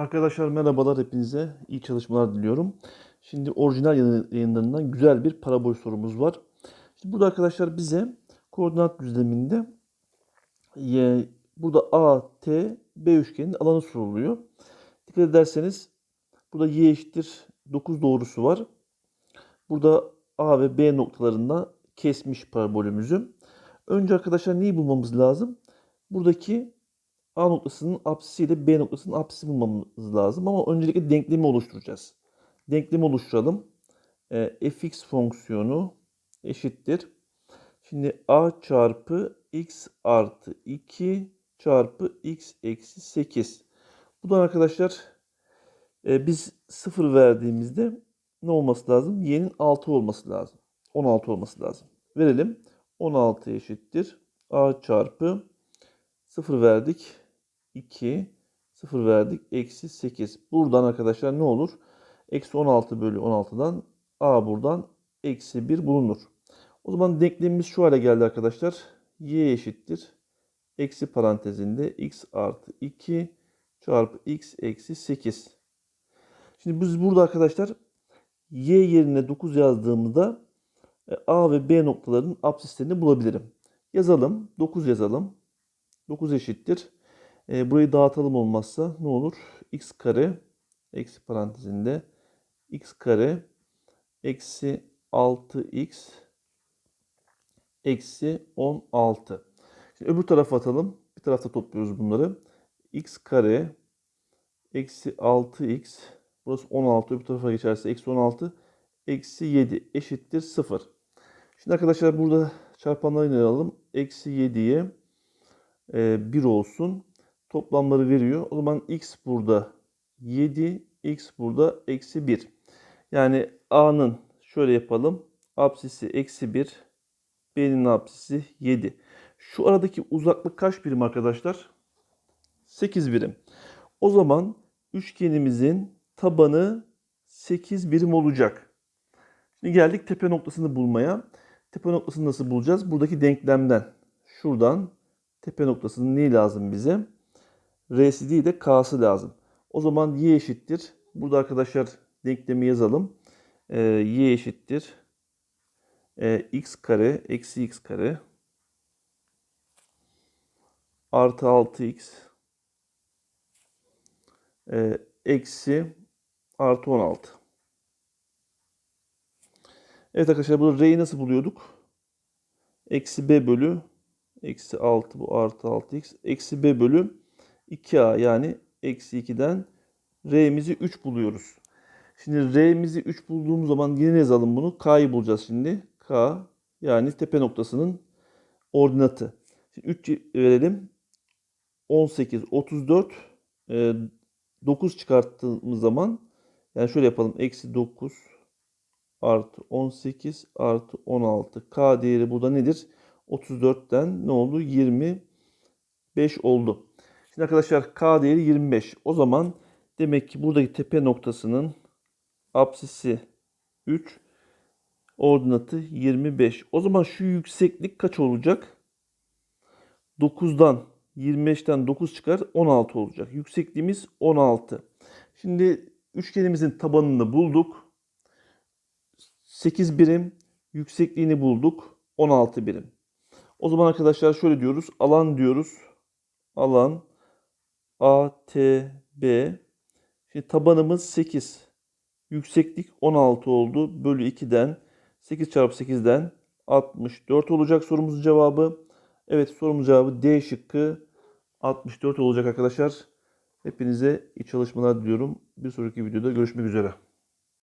Arkadaşlar merhabalar hepinize. iyi çalışmalar diliyorum. Şimdi orijinal yayın- yayınlarından güzel bir parabol sorumuz var. Şimdi burada arkadaşlar bize koordinat düzleminde y, burada A, T, B üçgeninin alanı soruluyor. Dikkat ederseniz burada y eşittir 9 doğrusu var. Burada A ve B noktalarında kesmiş parabolümüzü. Önce arkadaşlar neyi bulmamız lazım? Buradaki A noktasının apsisi ile B noktasının apsisi bulmamız lazım. Ama öncelikle denklemi oluşturacağız. Denklemi oluşturalım. Ee, fx fonksiyonu eşittir. Şimdi a çarpı x artı 2 çarpı x eksi 8. Buradan arkadaşlar e, biz 0 verdiğimizde ne olması lazım? Y'nin 6 olması lazım. 16 olması lazım. Verelim. 16 eşittir. a çarpı 0 verdik. 2 0 verdik. Eksi 8. Buradan arkadaşlar ne olur? Eksi 16 bölü 16'dan a buradan eksi 1 bulunur. O zaman denklemimiz şu hale geldi arkadaşlar. y eşittir. Eksi parantezinde x artı 2 çarpı x eksi 8. Şimdi biz burada arkadaşlar y yerine 9 yazdığımızda e, a ve b noktalarının apsislerini bulabilirim. Yazalım. 9 yazalım. 9 eşittir. E, burayı dağıtalım olmazsa ne olur? x kare eksi parantezinde x kare eksi 6x eksi 16. Şimdi öbür tarafa atalım. Bir tarafta topluyoruz bunları. x kare eksi 6x burası 16 öbür tarafa geçerse eksi 16 eksi 7 eşittir 0. Şimdi arkadaşlar burada çarpanlarını alalım. Eksi 7'ye e, 1 olsun. Toplamları veriyor. O zaman x burada 7, x burada eksi 1. Yani a'nın şöyle yapalım. Apsisi eksi 1. B'nin apsisi 7. Şu aradaki uzaklık kaç birim arkadaşlar? 8 birim. O zaman üçgenimizin tabanı 8 birim olacak. Şimdi geldik tepe noktasını bulmaya. Tepe noktasını nasıl bulacağız? Buradaki denklemden. Şuradan tepe noktasının neyi lazım bize? R'si değil de K'sı lazım. O zaman y eşittir. Burada arkadaşlar denklemi yazalım. Ee, y eşittir. Ee, x kare eksi x kare artı 6x e, eksi artı 16. Evet arkadaşlar burada r'yi nasıl buluyorduk? Eksi b bölü eksi 6 bu artı 6x eksi b bölü 2a yani eksi 2'den r'mizi 3 buluyoruz. Şimdi r'mizi 3 bulduğumuz zaman yine yazalım bunu. K'yı bulacağız şimdi. K yani tepe noktasının ordinatı. Şimdi 3 verelim. 18, 34, e, 9 çıkarttığımız zaman yani şöyle yapalım. Eksi 9 artı 18 artı 16. K değeri burada nedir? 34'ten ne oldu? 25 oldu. Şimdi arkadaşlar K değeri 25. O zaman demek ki buradaki tepe noktasının apsisi 3 ordinatı 25. O zaman şu yükseklik kaç olacak? 9'dan 25'ten 9 çıkar 16 olacak. Yüksekliğimiz 16. Şimdi üçgenimizin tabanını bulduk. 8 birim yüksekliğini bulduk. 16 birim. O zaman arkadaşlar şöyle diyoruz. Alan diyoruz. Alan A, T, B. Şimdi tabanımız 8. Yükseklik 16 oldu. Bölü 2'den 8 çarpı 8'den 64 olacak sorumuzun cevabı. Evet sorumuz cevabı D şıkkı 64 olacak arkadaşlar. Hepinize iyi çalışmalar diliyorum. Bir sonraki videoda görüşmek üzere.